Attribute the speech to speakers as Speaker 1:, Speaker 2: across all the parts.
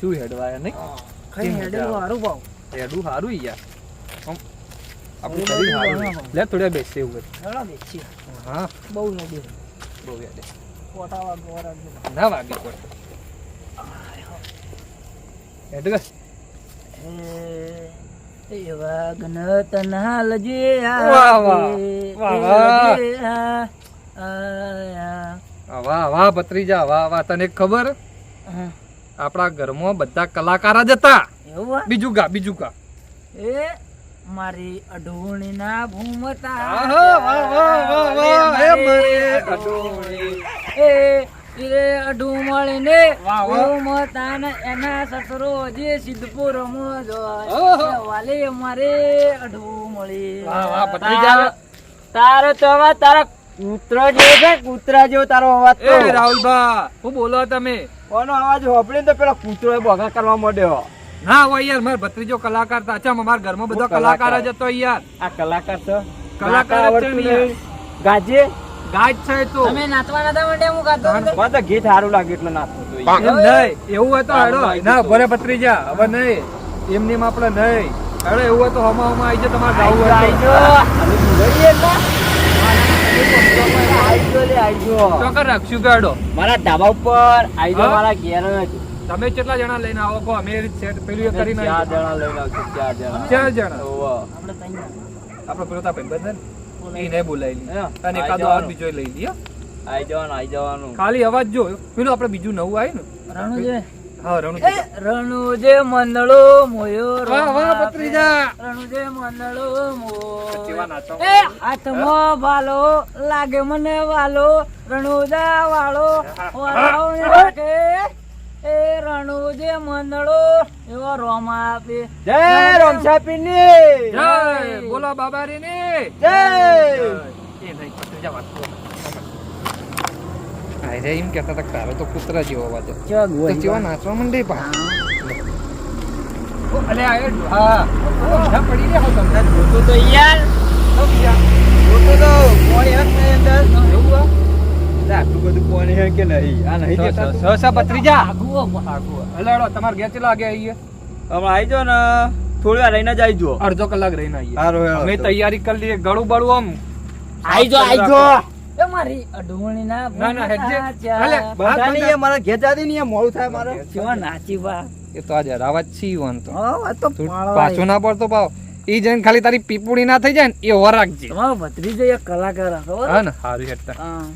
Speaker 1: શું હેડવાય નહીં. કઈ
Speaker 2: હેડેલું હારું ભાવ.
Speaker 1: હેડું સારું યાર. આપણું શરીર સારું લે થોડા બેસે એવું હોય.
Speaker 2: હેડો
Speaker 1: હા.
Speaker 2: બહુ હેડે.
Speaker 1: બહુ યાદ છે.
Speaker 2: પોટા
Speaker 1: ના વાગી પડે હેડ
Speaker 2: એવા ગણત ના લજે
Speaker 1: વાહ, વાહ. વાહ, વાહ.
Speaker 2: વાહ
Speaker 1: વાહ વાહ ભત્રીજા. વાહ વાહ તને ખબર? આપણા ઘરમાં બધા કલાકાર જ હતા.
Speaker 2: એવું
Speaker 1: બીજું ગા બીજું ગા
Speaker 2: એ મારી અઢોણી ના ભૂમતા
Speaker 1: હે.
Speaker 2: એ અઢુમળી ને. ભૂમતા ને એના સસરો જે
Speaker 1: સિદ્ધપુરમાં
Speaker 2: વાલે મારે અઢુમળી. તારો તો તારા કૂતરા જેવો છે કૂતરા જેવો તારો અવાજ
Speaker 1: રાહુલભા શું બોલો તમે?
Speaker 3: કોનો અવાજ હોભળીને તો પેલો કૂતરો બોગા કરવા માંડ્યો.
Speaker 1: ના હોય યાર માર ભત્રીજો કલાકાર તો અચ્છા મારા ઘરમાં બધો
Speaker 3: કલાકાર.
Speaker 1: જ હતો યાર.
Speaker 3: આ કલાકાર તો
Speaker 1: કલાકાર.
Speaker 3: ગાજે?
Speaker 1: ગાજ છે તો.
Speaker 2: તમે નાચવા નતા માંડ્યા હું ગાતો હતો?
Speaker 3: મને તો ગીત સારું લાગે એટલે નાચવું
Speaker 1: તો નહીં એવું હોય તો હેડો. ના. ભરે ભત્રીજા હવે નહીં. એમની માં આપણે નહીં. હેડો એવું હોય તો હમા હમા આવી જાય તમારે ગાવું હોય
Speaker 3: આઈ
Speaker 1: તો.
Speaker 3: જો. હવે ભૂલાઈએ એટલે? આઈ જો લે, આઈ જો.
Speaker 1: ચોક્કસ રાખશું
Speaker 3: મારા ધાબા ઉપર આઈ મારા ઘેર
Speaker 1: તમે કેટલા જણા લઈને આવો કહો અમે સેટ પેલું કરીને
Speaker 3: ચાર જણા લઈને આવશું, ચાર જણા.
Speaker 1: ચાર જણા
Speaker 3: ઓવો.
Speaker 2: આપણે તઈ
Speaker 1: આપણે પેલો તાર ભાઈબંધ ને, એને બોલાવી લઈએ. અને એકાદો હાથ બીજો લઈ લઈએ
Speaker 3: આઈ જવાનું, આઈ જવાનું.
Speaker 1: ખાલી અવાજ જો પેલું આપણે બીજું નવું આવ્યું ને રણુ
Speaker 2: રણુજે મંદળો મોયો રણુજે
Speaker 1: મંડળો
Speaker 2: મોયો. એ હાથમાં વાલો લાગે મને વાલો. રણુજા વાળો ને લાગે એ રણુજે મંદળો એવો રોમ આપે.
Speaker 3: જય રોમછાપીની.
Speaker 1: જય. બોલો બાબારી ની
Speaker 3: જય.
Speaker 1: એ નહીં ભત્રીજા વાત છે એમ કહેતા હતા કે તારો તો કૂતરા જેવો અવાજ. તો ચેવા નાચવા માંડે પા અલે આ હા ઊંધા પડી રહ્યા હો તમે
Speaker 3: જોતું તો યાર. જોતું તો. કોણ હેક નહીં અંદર?
Speaker 1: એવું
Speaker 3: આટલું બધું કોણ હે કે નહીં? આ નહીં
Speaker 1: સ-
Speaker 3: દેખાતું?
Speaker 1: સ- સ- ભત્રીજા
Speaker 2: આગુઓ
Speaker 1: હલે હેડો તમારે ઘેર ચેલા
Speaker 3: હમણાં આઈ જાઓ ને થોડી વાર રહીને જ જાઓ.
Speaker 1: અડધો કલાક રહીને આવીએ અમે તૈયારી કરી લઈએ ગળું બળું આમ
Speaker 3: આઈ જો આઈ જાઓ.
Speaker 2: એ મારી અઢોણી ના
Speaker 1: ના, ના, હેડજે. હાલે,
Speaker 2: ચા.
Speaker 1: બા-
Speaker 3: મારા ઘેર જાતી નહીં, મોડું થાય મારે.
Speaker 2: કેવા નાચી બા
Speaker 1: એ તો આજે રાવત છી તો.
Speaker 2: હા તો
Speaker 1: પાછો ના પડતો પાવ. ઈ જઈને ખાલી તારી પીપુડી ના થઈ જાય ને એ રાખજે.
Speaker 2: તમારો ભત્રીજો એક કલાકાર હતો, ખબર
Speaker 1: હા ને હારી હેઠતા
Speaker 2: હા.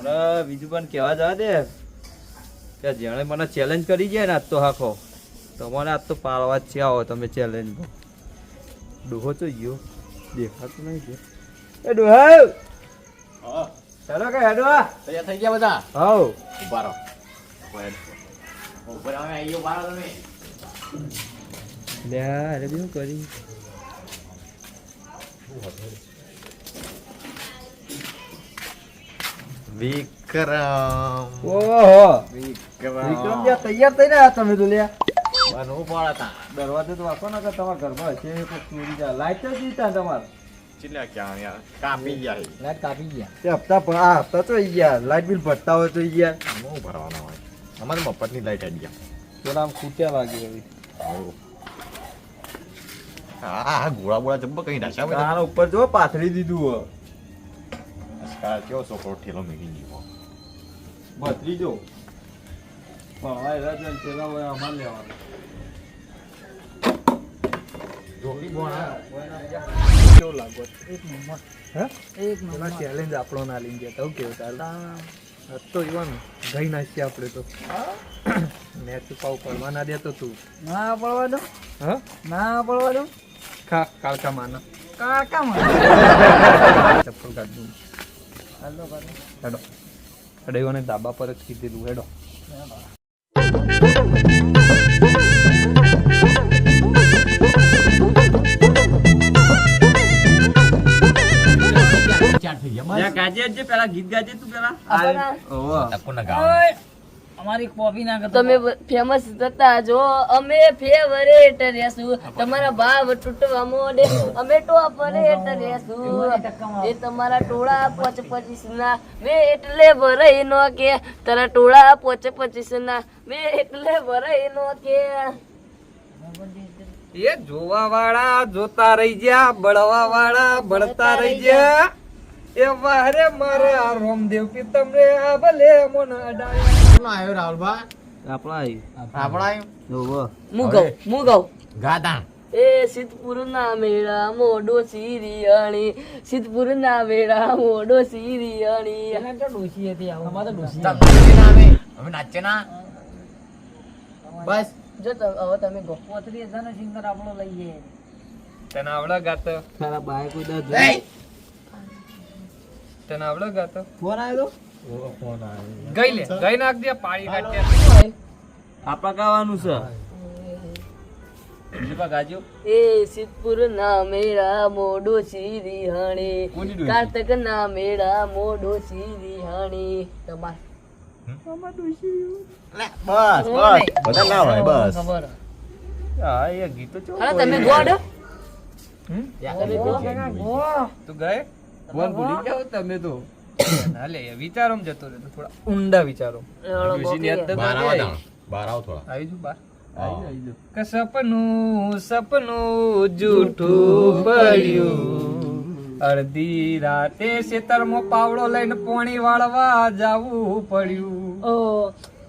Speaker 3: અરે બીજું પણ કહેવા જવા દે. કે જેણે મને ચેલેન્જ કરી છે ને આજ તો હાખો તમારે આજ તો પાડવા જ છે આવો તમે ચેલેન્જ ડોહો તો ગયો દેખાતો નહીં છે એ ડોહો ચાલો કે હેડો
Speaker 4: તૈયાર થઈ ગયા બધા
Speaker 3: હાઉ
Speaker 4: ઊભા રહો ઉપર આવે આયો બાર તમે
Speaker 3: લે અરે બીજું કરી
Speaker 4: વિક્રમ
Speaker 3: ઓહો
Speaker 4: વિક્રમ
Speaker 3: વિક્રમ જ્યાં તૈયાર થઈને તમે તો લ્યા
Speaker 4: બનવું પડે તા.
Speaker 3: દરવાજો તો વાંકો ના કે તમારા ઘરમાં હશે કોઈ ચોરી જાય લાઈટ તમારે.
Speaker 4: ક્યાં યાર? કાપી ગયા.
Speaker 2: લાઈટ કાપી ગયા.
Speaker 3: તે હપ્તા પણ આ હપ્તા તો ગયા. લાઈટ બિલ ભરતા હોય તો ગયા.
Speaker 4: બહુ ભરવાના હોય. અમારે મફતની લાઈટ આવી ગયા.
Speaker 3: તો આમ ખૂટ્યા લાગે હવે.
Speaker 4: હા હા ગોળા ગોળા જબ્બા કઈ નાખ્યા
Speaker 3: આના ઉપર જો પાથરી દીધું હો
Speaker 4: કેવો છોકરો ઠેલો મેકી ગયો.
Speaker 3: ભત્રી જો ભણવા એલા જણ પેલા હોય અમાર લેવાનું
Speaker 4: જોગી
Speaker 1: લાગો
Speaker 2: એક નંબર
Speaker 1: હે.
Speaker 2: એક નંબર
Speaker 1: ચેલેન્જ આપણો ના લઈને ગયા તા કેવું તારું
Speaker 2: તો
Speaker 1: ઈવન ગઈ નાખીએ આપણે તો મેચ પાવ પડવા ના દેતો તું
Speaker 2: ના પડવા દો
Speaker 1: હ.
Speaker 2: ના પડવા દો
Speaker 1: ખા કાળકા માના
Speaker 2: કાકા માના
Speaker 1: ચપ્પલ કાઢ દઉં
Speaker 2: હાલો.
Speaker 1: હેડો હેડો ધાબા પર જ કીધેલું હેડો
Speaker 3: ગાજે પેલા ગીત ગાજે તું પેલા? ઓહો.
Speaker 4: ગાવા
Speaker 2: ઓય, અમારી કોપી ના કરતા
Speaker 5: તમે ફેમસ થતા જો અમે ફેવરેટ રહેશું. તમારા ભાવ તૂટવા મોડે અમે ટોપરેટ રહેશું. એ તમારા ટોળા પોચ પચીસ ના મે એટલે ભરાઈ નો કે. તારા ટોળા પોચ પચીસ ના મેં એટલે ભરાઈ નો કે.
Speaker 1: એ જોવા વાળા જોતા રહી ગયા બળવા વાળા બળતા રહી ગયા એ વારે મારે આ રોમદેવ કી તમને આ ભલે મન અડાયા
Speaker 3: આપણા આવ્યું
Speaker 6: આપણા આવ્યું
Speaker 3: જોવો.
Speaker 5: હું કહું હું કહું એ સિદ્ધપુર ના મેળા મોડો સિરિયાણી સિદ્ધપુર ના મેળા મોડો સિરિયાણી
Speaker 2: એને તો ડોશી હતી આવું. અમારે તો
Speaker 6: ડોસી અમે અમે નાચે ના? બસ.
Speaker 5: જો હવે તમે
Speaker 2: પોત્રીસ હજાર સિંગર આપણો લઈએ
Speaker 1: તને આવડે ગાતો?
Speaker 3: તારા બાય કોઈ દા
Speaker 6: એ!
Speaker 1: તને આવડે ગાતો?
Speaker 3: ફોન આવ્યો
Speaker 1: ગઈ લે ગઈ નાખ દે પાડી કાઢ દે
Speaker 3: આપણા ગાવાનું છે.
Speaker 5: એ સિદ્ધપુર ના મેળા મોડો સિરિયાણી
Speaker 3: કોની
Speaker 5: કાર્તક ના મેળા મોડો સિરિયાણી તમાર
Speaker 6: લે, બસ બસ. બધા ના હોય બસ.
Speaker 2: ખબર.
Speaker 3: હા એ ગીતો ચો
Speaker 5: હા તમે ગોડ? તમે
Speaker 1: તું ગયે
Speaker 3: ફોન ભૂલી જાઓ તમે તો.
Speaker 1: ના લે વિચારો જતો રહે થોડા ઊંડા વિચારો.
Speaker 6: આવો થોડા.
Speaker 1: આવી જુ બા કે સપનું સપનું જૂઠું પડ્યું. અડધી રાતે ખેતરમાં પાવડો લઈને પોણી વાળવા જાવું પડ્યું.
Speaker 2: ઓ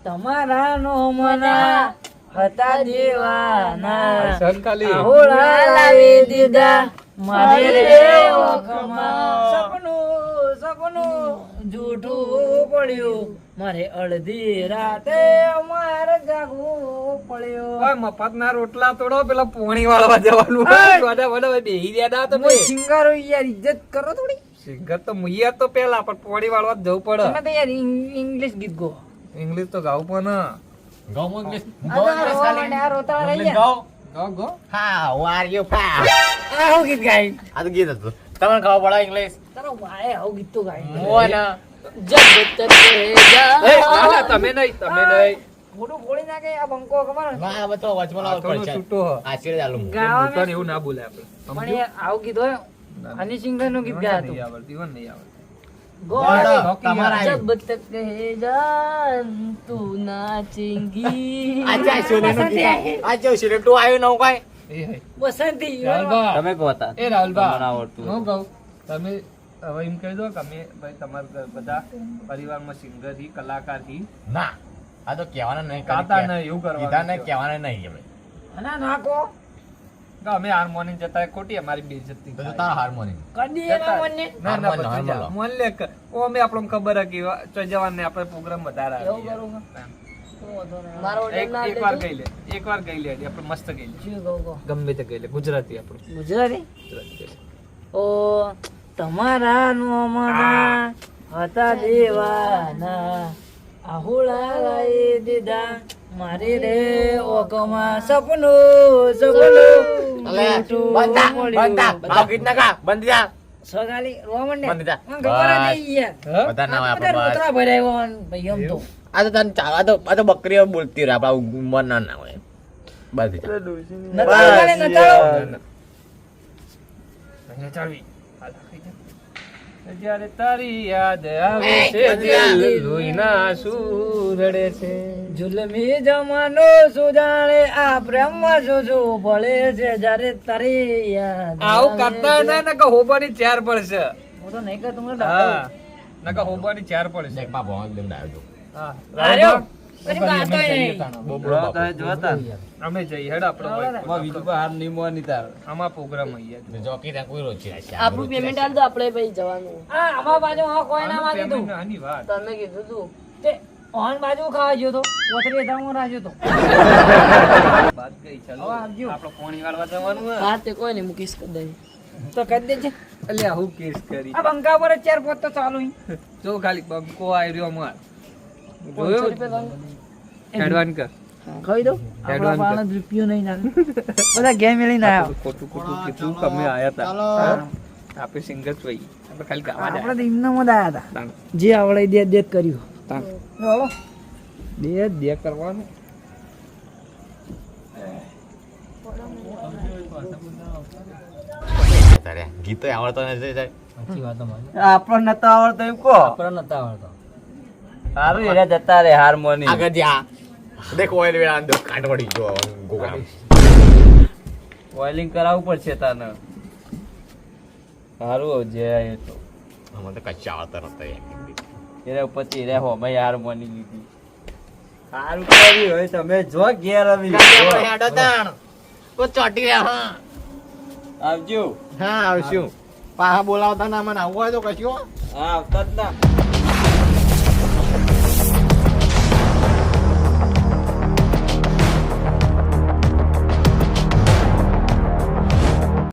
Speaker 2: તમારા નો મના હતા દેવાના.
Speaker 1: સર
Speaker 2: હોળા લાવી દીધા. મારે રે ઓખમાં સપનું સપનું જૂઠું પડ્યું. મારે અડધી રાતે મારે જાગવું પડ્યું.
Speaker 1: ઓય મફતના રોટલા તોડો પેલા પોણી વાળવા જવાનું. વાડા વાડા બેહી રહ્યા ના તમે.
Speaker 2: સિંગારો યાર ઇજ્જત કરો થોડી.
Speaker 1: સિંગર તો મુયા તો પેલા પણ પોણી વાળવા જવું પડે.
Speaker 2: તમે તો યાર ઇંગ્લિશ ગીત ગો.
Speaker 1: ઇંગ્લિશ તો ગાવું પણ.
Speaker 6: મો ઇંગ્લિશ.
Speaker 2: આ તો.
Speaker 1: Go
Speaker 6: How are you, pal?
Speaker 2: આ આવું ગીત ગાય
Speaker 6: આ તો ગીત હતું. તમને ખબર પડે ઇંગ્લિશ
Speaker 2: તારો ભાઈ આવું ગીત તો ગાય
Speaker 6: મોના.
Speaker 5: જબ તક જા
Speaker 1: તમે નહીં તમે નહીં
Speaker 2: મોઢું ફોડી નાખે આ બંકો ખબર
Speaker 6: ના, આ વચમાં લાવવો પડશે.
Speaker 1: છૂટો
Speaker 6: આશીર્વાદ આલું.
Speaker 2: ગાવા
Speaker 1: એવું ના બોલે આપણે
Speaker 2: પણ આવું ગીત હોય હની સિંગરનું ગીત
Speaker 1: આવડતું નહીં આવડતું
Speaker 6: તમે ગોતા
Speaker 1: એ હવે એમ કહી દો કે અમે ભાઈ તમારા બધા પરિવારમાં સિંગરથી કલાકારથી
Speaker 6: ના આ તો કેવાના નહીં
Speaker 1: કાતા નહીં એવું કરવા
Speaker 6: કેવાના નહીં અમે.
Speaker 2: ના નાખો
Speaker 1: કે અમે હાર્મોનિયમ જતા ખોટી અમારી બેઇજ્જતી
Speaker 6: તો તારા હાર્મોનિયમ
Speaker 2: કદી એના મને
Speaker 1: ના ના પછી જા. લે ઓ અમે આપણને ખબર હતી કે ચો જવાને આપણે પ્રોગ્રામ વધારે આવે
Speaker 2: એવું કરું
Speaker 1: એમ.
Speaker 5: મારો
Speaker 1: એક
Speaker 5: ઓર્ડર ના
Speaker 1: તે
Speaker 2: તમારા નોમના હતા દેવાના. લાવી દીધા. મારી રે ઓકમાં સપનું સપનું.
Speaker 6: બંધ. બંધ બંધ. બંધ.
Speaker 2: મને?
Speaker 6: બધા
Speaker 2: બધા
Speaker 6: બકરીઓ બોલતી રહે આપણા ઉંમર ના ના હોય. બસ
Speaker 2: નચાવો ગાલે, નચાવો.
Speaker 1: ના, ના. અહીંયા ચાલવી. હાલ, ખાઈ જા. જ્યારે તારી યાદ આવે છે દિલ લોહીના સુરડે છે.
Speaker 2: જુલમી જમાનો સુજાણે આ પ્રેમમાં શું શું ભળે છે જ્યારે તારી યાદ
Speaker 1: આવું કરતા
Speaker 2: છે.
Speaker 1: ને કે હોબાની ચાર પડશે.
Speaker 2: હું તો નહીં કે તમને તો
Speaker 1: હા. નકા હોબાની ચાર પડશે.
Speaker 6: માં ભણવા દઈને આવ્યો.
Speaker 1: હા. આપણે
Speaker 3: કોઈ હાર નહીં મોની તાર.
Speaker 1: આમાં પ્રોગ્રામ અહીંયા
Speaker 6: ને
Speaker 5: પેમેન્ટ તો ભાઈ જવાનું.
Speaker 2: અમારા બાજુ કોઈ માંગી
Speaker 5: તમે કીધું તું.
Speaker 2: ઓન બાજુ ખાવા ગયો તો પોતરી હજારમાં રાખ્યો તો.
Speaker 1: વાત ગઈ ચાલો.
Speaker 2: આવજો.
Speaker 1: આપણે પોણી વાળવા જવાનું હા
Speaker 5: તે કોઈ નહીં મૂકીશ કદાચ
Speaker 2: તો કરી દેજે.
Speaker 1: એટલે આવું કેસ કરી
Speaker 2: આ બંકા પર ચાર પોત તો ચાલુ
Speaker 1: જો ખાલી બંકો આવ્યો અમાર
Speaker 5: પાંચસો
Speaker 1: જોયું
Speaker 5: રૂપિયા લાવો.
Speaker 1: એડવાન્સ કર.
Speaker 2: ખાઈ દો આપણા પાણા રૂપિયો નહીં ના. બધા ગેમ મેળીને આવ્યા
Speaker 1: ખોટું ખોટું કીધું કે આયા હતા આપણે સિંગર ભાઈ આપણે ખાલી ગાવા
Speaker 2: આપણે તો એમના માં આયા હતા જે આવડે દે દે કર્યું.
Speaker 1: તાણ. કરવાનું.
Speaker 4: ગીતો આવડતો નથી
Speaker 3: આપણને નતો આવડતો એમ કહો.
Speaker 2: આપણને નતા આવડતો.
Speaker 3: સારું એને જતા રે હાર્મોની.
Speaker 6: આગળ જા. દેખ ઓઇલ વેળા અંદર કાટ પડી ગયો ગોગા
Speaker 3: ઓઇલિંગ કરાવવું પડશે તને. સારું જે એ તો.
Speaker 6: મને તો કચ્ચા આવડતા નતા
Speaker 3: એને પછી રે હો મેં હાર્મોની લીધી. સારું કર્યું હોય તમે જો ઘેર આવી
Speaker 6: તો ચોટી રહ્યા
Speaker 3: આવજો.
Speaker 6: હા આવશું. પાહા બોલાવતા ના મને આવું હોય તો કશું.
Speaker 3: હા આવતા જ ના.